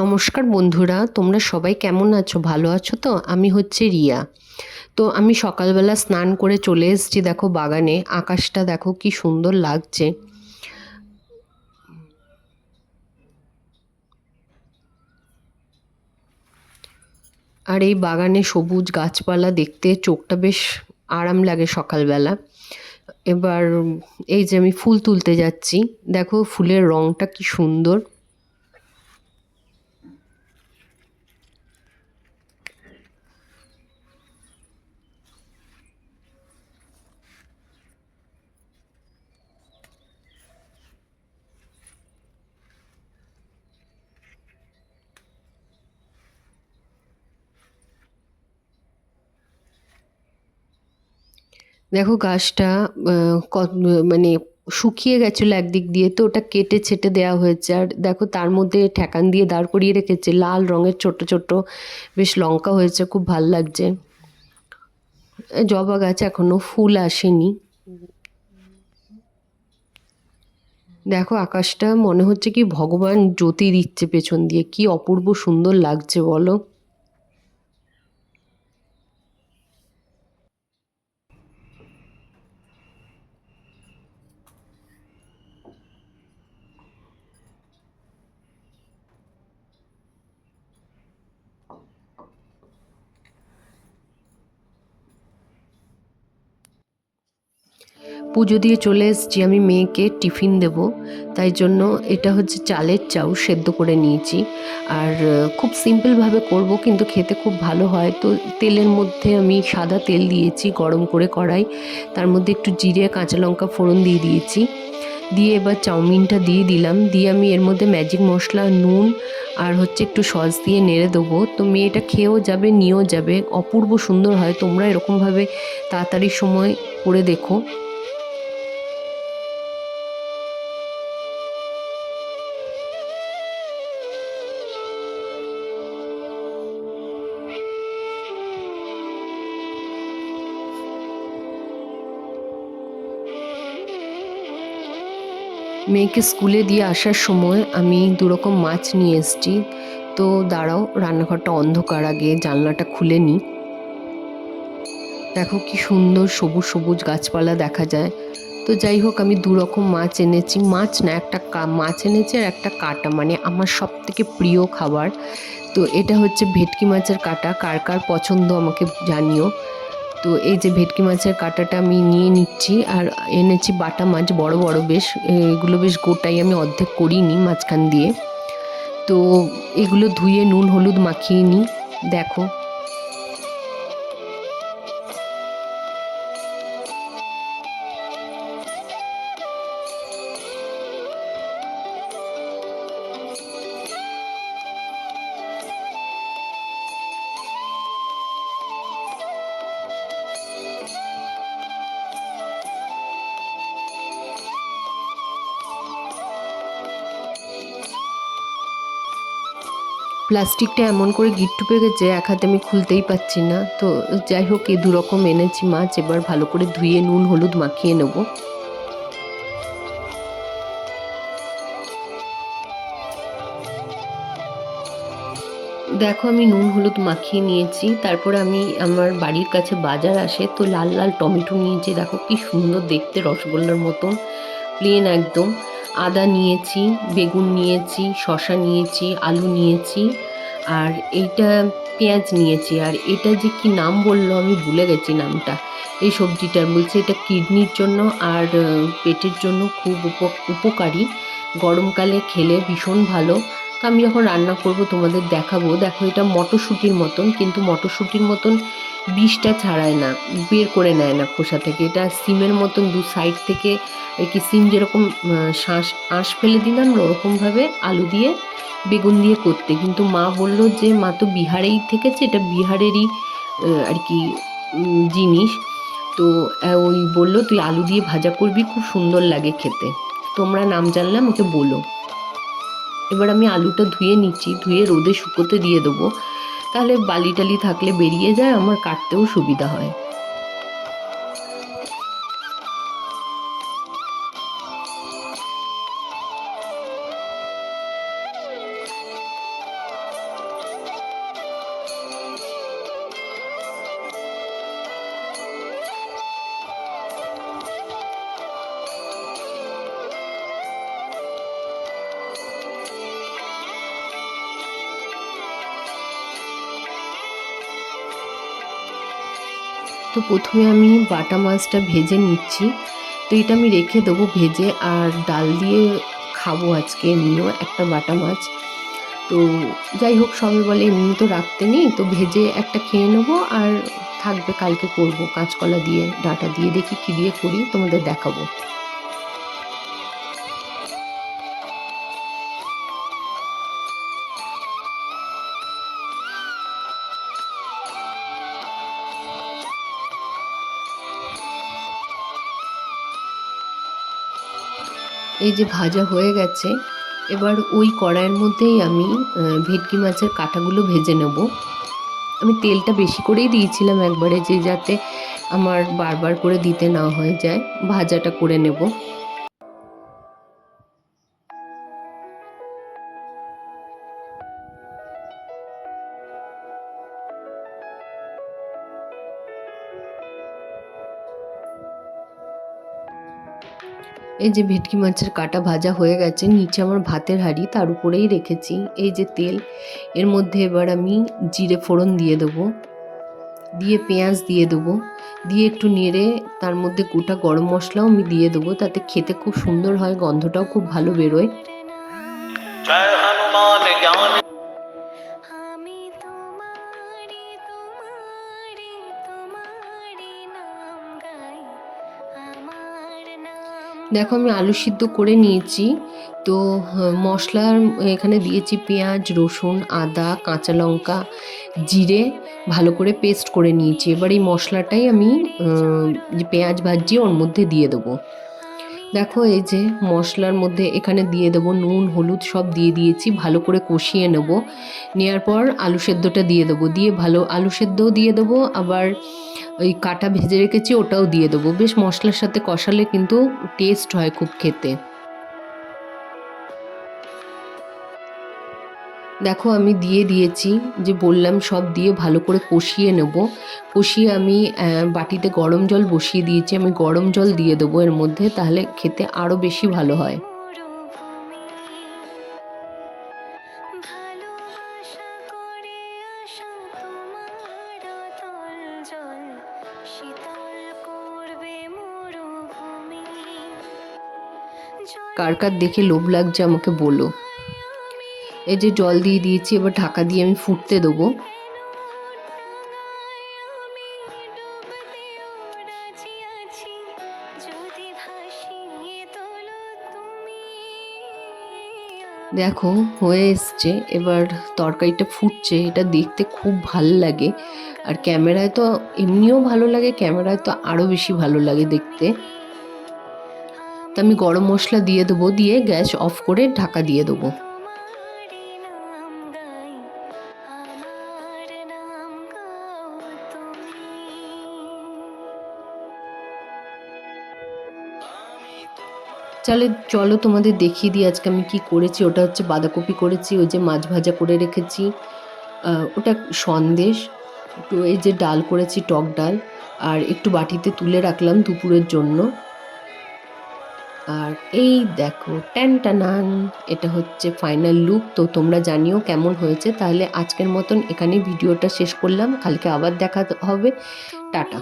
নমস্কার বন্ধুরা, তোমরা সবাই কেমন আছো? ভালো আছো তো? আমি হচ্ছে রিয়া। তো আমি সকালবেলা স্নান করে চলে এসেছি দেখো বাগানে। আকাশটা দেখো কি সুন্দর লাগছে। আর এই বাগানে সবুজ গাছপালা দেখতে চোখটা বেশ আরাম লাগে সকালবেলা। এবার এই যে আমি ফুল তুলতে যাচ্ছি, দেখো ফুলের রঙটা কি সুন্দর। দেখো গাছটা মানে শুকিয়ে গেছিল একদিক দিয়ে তো ওটা কেটে ছেটে দেওয়া হয়েছে। আর দেখো তার মধ্যে ঠেকান দিয়ে দাঁড় করিয়ে রেখেছে। লাল রঙের ছোট ছোট বেশ লঙ্কা হয়েছে, খুব ভালো লাগছে। জবা গাছ এখনও ফুল আসেনি। দেখো আকাশটা মনে হচ্ছে কি ভগবান জ্যোতি দিচ্ছে পেছন দিয়ে। কি অপূর্ব সুন্দর লাগছে বলো। পুজো দিয়ে চলে এসেছি, আমি মেয়েকে টিফিন দেব। তাই জন্য এটা হচ্ছে চালের চাউ সেদ্ধ করে নিয়েছি। আর খুব সিম্পলভাবে করব, কিন্তু খেতে খুব ভালো হয়। তো তেলের মধ্যে আমি সাদা তেল দিয়েছি, গরম করে কড়াই। তার মধ্যে একটু জিরে, কাঁচা লঙ্কা ফোড়ন দিয়ে দিয়েছি। দিয়ে এবার চাউমিনটা দিয়ে দিলাম। দিয়ে আমি এর মধ্যে ম্যাজিক মশলা, নুন আর হচ্ছে একটু সস দিয়ে নেড়ে দেবো। তো মেয়েটা খেয়েও যাবে, নিয়েও যাবে। অপূর্ব সুন্দর হয়। তোমরা এরকমভাবে তাড়াতাড়ি সময় করে দেখো। মেয়েকে স্কুলে দিয়ে আসার সময় আমি দুরকম মাছ নিয়ে এসেছি। তো দাঁড়াও, রান্নাঘরটা অন্ধকার আগে জানলাটা খুলে নিই দেখো কি সুন্দর সবুজ সবুজ গাছপালা দেখা যায়। তো যাই হোক, আমি দু রকম মাছ এনেছি। মাছ না, একটা মাছ এনেছি আর একটা কাটা মানে আমার সব থেকে প্রিয় খাবার। তো এটা হচ্ছে ভেটকি মাছের কাটা। কার কার পছন্দ আমাকে জানিও। তো এই যে ভেটকি মাছের কাঁটাটা আমি নিয়ে নিচ্ছি আর এনেছি বাটা মাছ, বড় বড় বেশ। এগুলো বেশ গোটাই আমি অর্ধেক করিনি মাঝখান দিয়ে। তো এগুলো ধুয়ে নুন, হলুদ মাখিয়ে নিই দেখো। প্লাস্টিকটা এমন করে গিট্টু পেকেছে এক হাতে আমি খুলতেই পাচ্ছি না। তো যাই হোক, এ দুরকম এনেছি মাছ, এবার ভালো করে ধুয়ে নুন, হলুদ মাখিয়ে নেব। দেখো, আমি নুন, হলুদ মাখিয়ে নিয়েছি। তারপরে আমি, আমার বাড়ির কাছে বাজার আসে, তো লাল লাল টমেটো নিয়েছি। দেখো, কি সুন্দর দেখতে রসগোল্লার মতন প্লেন একদম। আদা নিয়েছি, বেগুন নিয়েছি শশা নিয়েছি, আলু নিয়েছি, আর এইটা পেঁয়াজ নিয়েছি। আর এটা যে কি নাম বলল আমি ভুলে গেছি নামটা। এই সবজিটার বলছে, এটা কিডনির জন্য আর পেটের জন্য খুব উপকারী। গরমকালে খেলে ভীষণ ভালো। তো আমি যখন রান্না করব, তোমাদের দেখাবো। দেখো, এটা মটরশুঁটির মতন, কিন্তু মটরশুঁটির মতন বিষটা ছাড়ায় না, বের করে নেয় না খোসা থেকে। এটা সিমের মতন দু সাইড থেকে আর কি সিম যেরকম শাঁস, আঁশ ফেলে দিলাম ওরকমভাবে আলু দিয়ে বেগুন দিয়ে করতে। কিন্তু মা বলল যে, মা তো বিহারেই থেকেছে, এটা বিহারেরই আর কি জিনিস। তো ওই বলল, তুই আলু দিয়ে ভাজা করবি, খুব সুন্দর লাগে খেতে। তোমরা নাম জানলাম ওকে বলো। এবার আমি আলুটা ধুয়ে নিচ্ছি, ধুয়ে রোদে শুকোতে দিয়ে দেবো। তাহলে বালি টালি থাকলে বেরিয়ে যায়, আমার কাটতেও সুবিধা হয়। তো প্রথমে আমি বাটা মাছটা ভেজে নিচ্ছি। তো এটা আমি রেখে দেবো ভেজে আর ডাল দিয়ে খাব আজকে এমনিও একটা বাটা মাছ। তো যাই হোক সবাই বলে এমনি তো রাখতে নেই। তো ভেজে একটা খেয়ে নেব আর থাকবে কালকে করব। কাঁচকলা দিয়ে, ডাটা দিয়ে, দেখি কী দিয়ে করি, তোমাদের দেখাবো। এই যে ভাজা হয়ে গেছে, এবার ওই কড়াইয়ের মধ্যেই আমি ভেটকি মাছের কাঁটাগুলো ভেজে নেব। আমি তেলটা বেশি করেই দিয়েছিলাম একবারে যে যাতে আমার বারবার করে দিতে না হয়ে যায়। ভাজাটা করে নেব। এই যে ভেটকি মাছের কাটা ভাজা হয়ে গেছে, নিচে আমার ভাতের হাঁড়ি, তার উপরেই রেখেছি। এই যে তেল, এর মধ্যে এবার আমি জিরে ফোড়ন দিয়ে দেবো, দিয়ে পেঁয়াজ দিয়ে দেবো, দিয়ে একটু নেড়ে তার মধ্যে গোটা গরম মশলাও আমি দিয়ে দেবো, তাতে খেতে খুব সুন্দর হয়, গন্ধটাও খুব ভালো বেরোয়। জয় হনুমান দেখো আমি আলু সিদ্ধ করে নিয়েছি। তো হ্যাঁ, মশলার এখানে দিয়েছি পেঁয়াজ রসুন আদা কাঁচা লঙ্কা জিরে ভালো করে পেস্ট করে নিয়েছি। এবার এই মশলাটাই আমি পেঁয়াজ ভাজি ওর মধ্যে দিয়ে দেবো। দেখো এই যে মশলার মধ্যে এখানে দিয়ে দেবো নুন হলুদ সব দিয়ে দিয়েছি ভালো করে কষিয়ে নেব। নেওয়ার পর আলু সেদ্ধটা দিয়ে দেবো। দিয়ে ভালো আলু সেদ্ধও দিয়ে দেবো আবার ওই কাটা ভেজে রেখেছি, ওটাও দিয়ে দেবো। বেশ মশলার সাথে কষালে কিন্তু টেস্ট হয় খুব খেতে। দেখো, আমি দিয়ে দিয়েছি যে বললাম সব দিয়ে ভালো করে কষিয়ে নেব। কষিয়ে আমি বাটিতে গরম জল বসিয়ে দিয়েছি। আমি গরম জল দিয়ে দেবো এর মধ্যে, তাহলে খেতে আরও বেশি ভালো হয়। কার কার দেখে লোভ লাগছে আমাকে বলো। এই যে জল দিয়ে দিয়েছি, এবার ঢাকা দিয়ে আমি ফুটতে দেবো। দেখো, হয়ে এসছে। এবার তরকারিটা ফুটছে, এটা দেখতে খুব ভালো লাগে। আর ক্যামেরায় তো এমনিও ভালো লাগে, ক্যামেরায় তো আরও বেশি ভালো লাগে দেখতে। তো আমি গরম মশলা দিয়ে দেবো, দিয়ে গ্যাস অফ করে ঢাকা দিয়ে দেবো। চলে, চলো তোমাদের দেখিয়ে দিই আজকে আমি কি করেছি। ওটা হচ্ছে বাঁধাকপি করেছি, ওই যে মাছ ভাজা করে রেখেছি। ওটা সন্দেশ, তো এই যে ডাল করেছি, টক ডাল, আর একটু বাটিতে তুলে রাখলাম দুপুরের জন্য। আর এই দেখো ট্যান টানান এটা হচ্ছে ফাইনাল লুক তো তোমরা জানিও কেমন হয়েছে। তাহলে আজকের মতন এখানে ভিডিওটা শেষ করলাম। কালকে আবার দেখা হবে। টাটা।